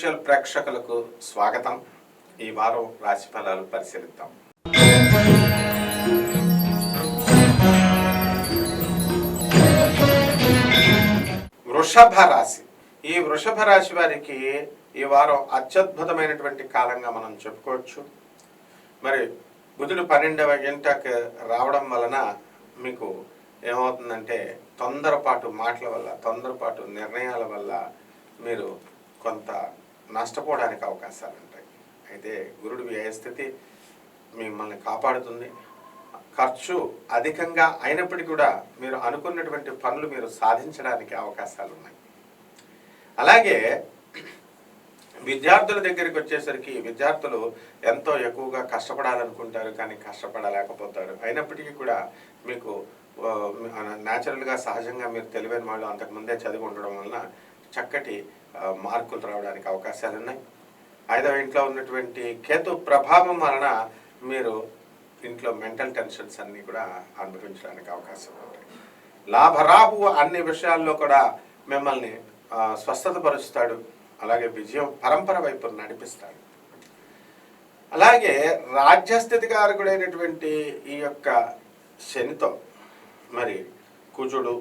ప్రేక్షకులకు స్వాగతం. ఈ వారం రాశి ఫలాలు పరిశీలిద్దాం. వృషభ రాశి. ఈ వృషభ రాశి వారికి ఈ వారం అత్యద్భుతమైనటువంటి కాలంగా మనం చెప్పుకోవచ్చు. మరి బుధుడు పన్నెండవ గంటకు రావడం వలన మీకు ఏమవుతుందంటే తొందరపాటు మాటల వల్ల తొందరపాటు నిర్ణయాల వల్ల మీరు కొంత నష్టపోవడానికి అవకాశాలు ఉంటాయి అయితే గురుడు వ్యయస్థితి మిమ్మల్ని కాపాడుతుంది. ఖర్చు అధికంగా అయినప్పటికీ కూడా మీరు అనుకున్నటువంటి పనులు మీరు సాధించడానికి అవకాశాలు ఉన్నాయి అలాగే విద్యార్థుల దగ్గరికి వచ్చేసరికి విద్యార్థులు ఎంతో ఎక్కువగా కష్టపడాలనుకుంటారు కానీ కష్టపడలేకపోతారు. అయినప్పటికీ కూడా మీకు న్యాచురల్గా సహజంగా మీరు తెలివైన వాళ్ళు అంతకుముందే చదివి ఉండడం వలన చక్కటి మార్కులు రావడానికి అవకాశాలు ఉన్నాయి ఐదవ ఇంట్లో ఉన్నటువంటి కేతు ప్రభావం వలన మీరు ఇంట్లో మెంటల్ టెన్షన్స్ అన్నీ కూడా అనుభవించడానికి అవకాశం ఉంటాయి లాభరాబు అన్ని విషయాల్లో కూడా మిమ్మల్ని స్వస్థత పరుస్తాడు అలాగే విజయం పరంపర వైపు నడిపిస్తాడు. అలాగే రాజ్యస్థితి కారకుడైనటువంటి ఈ యొక్క శనితో మరి కుజుడు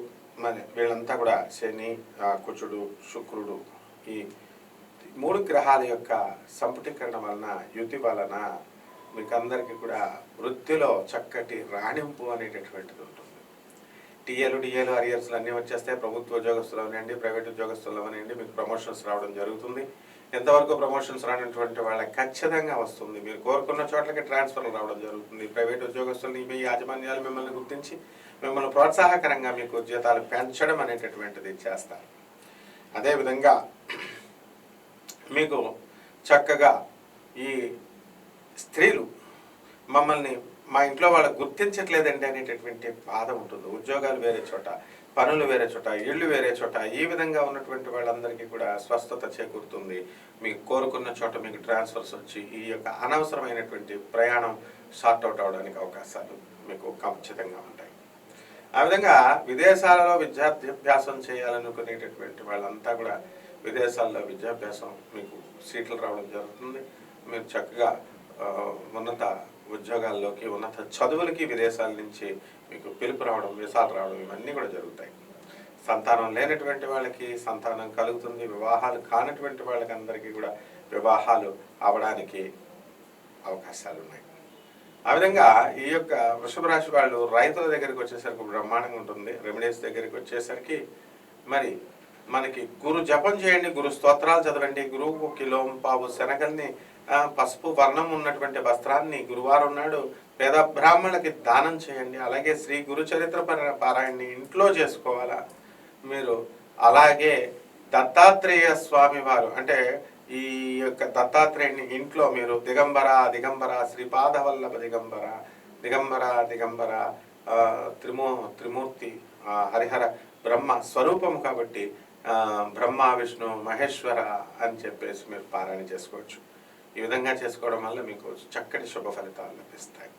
మరి వీళ్ళంతా కూడా శని కుచుడు శుక్రుడు ఈ మూడు గ్రహాల యొక్క సంపుటీకరణ వలన యుతి వలన మీకందరికీ కూడా వృత్తిలో చక్కటి రాణింపు అనేటటువంటిది ఉంటుంది. టీఏలు డిఏలు అరియర్స్లు అన్నీ వచ్చేస్తాయి. ప్రభుత్వ ఉద్యోగస్తులు అవనండి ప్రైవేట్ ఉద్యోగస్తులు అవనండి మీకు ప్రమోషన్స్ రావడం జరుగుతుంది. ఎంతవరకు ప్రమోషన్స్ రానటువంటి వాళ్ళకి ఖచ్చితంగా వస్తుంది. మీరు కోరుకున్న చోట్లకి ట్రాన్స్ఫర్లు రావడం జరుగుతుంది. ప్రైవేట్ ఉద్యోగస్తుల్ని మీ యాజమాన్యాలు మిమ్మల్ని గుర్తించి మిమ్మల్ని ప్రోత్సాహకరంగా మీకు జీతాలు పెంచడం అనేటటువంటిది చేస్తారు. అదేవిధంగా మీకు చక్కగా ఈ స్త్రీలు మమ్మల్ని మా ఇంట్లో వాళ్ళు గుర్తించట్లేదండి అనేటటువంటి బాధ ఉంటుంది. ఉద్యోగాలు వేరే చోట పనులు వేరే చోట ఇళ్ళు వేరే చోట ఈ విధంగా ఉన్నటువంటి వాళ్ళందరికీ కూడా స్వస్థత చేకూరుతుంది. మీకు కోరుకున్న చోట మీకు ట్రాన్స్ఫర్స్ వచ్చి ఈ యొక్క అనవసరమైనటువంటి ప్రయాణం షార్ట్ అవుట్ అవడానికి అవకాశాలు మీకు ఖచ్చితంగా ఉంటాయి. ఆ విధంగా విదేశాలలో విద్యాభ్యాసం చేయాలనుకునేటటువంటి వాళ్ళంతా కూడా విదేశాల్లో విద్యాభ్యాసం మీకు సీట్లు రావడం జరుగుతుంది. మీరు చక్కగా ఉన్నత ఉద్యోగాల్లోకి ఉన్నత చదువులకి విదేశాల నుంచి మీకు పిలుపు రావడం వీసాలు రావడం ఇవన్నీ కూడా జరుగుతాయి. సంతానం లేనటువంటి వాళ్ళకి సంతానం కలుగుతుంది వివాహాలు కానటువంటి వాళ్ళకి అందరికీ కూడా వివాహాలు అవడానికి అవకాశాలు ఉన్నాయి. ఆ విధంగా ఈ యొక్క వృషభ రాశి వాళ్ళు రైతుల దగ్గరికి వచ్చేసరికి బ్రహ్మాండంగా ఉంటుంది. రెమెడీస్ దగ్గరికి వచ్చేసరికి మరి మనకి గురు జపం చేయండి గురు స్తోత్రాలు చదవండి గురువు కిలోం పావు శనగల్ని పసుపు వర్ణం ఉన్నటువంటి వస్త్రాన్ని గురువారం నాడు పేద బ్రాహ్మణులకి దానం చేయండి. అలాగే శ్రీ గురు చరిత్ర పారాయణని ఇంట్లో చేసుకోవాలా? మీరు అలాగే దత్తాత్రేయ స్వామి వారు అంటే ఈ యొక్క దత్తాత్రేయుని ఇంట్లో మీరు దిగంబర దిగంబర శ్రీపాదవల్లభ దిగంబర దిగంబర దిగంబర త్రిమో త్రిమూ త్రిమూర్తి హరిహర బ్రహ్మ స్వరూపం కాబట్టి బ్రహ్మ విష్ణు మహేశ్వర అని చెప్పేసి మీరు పారాయణ చేసుకోవచ్చు. ఈ విధంగా చేసుకోవడం వల్ల మీకు చక్కటి శుభ ఫలితాలు లభిస్తాయి.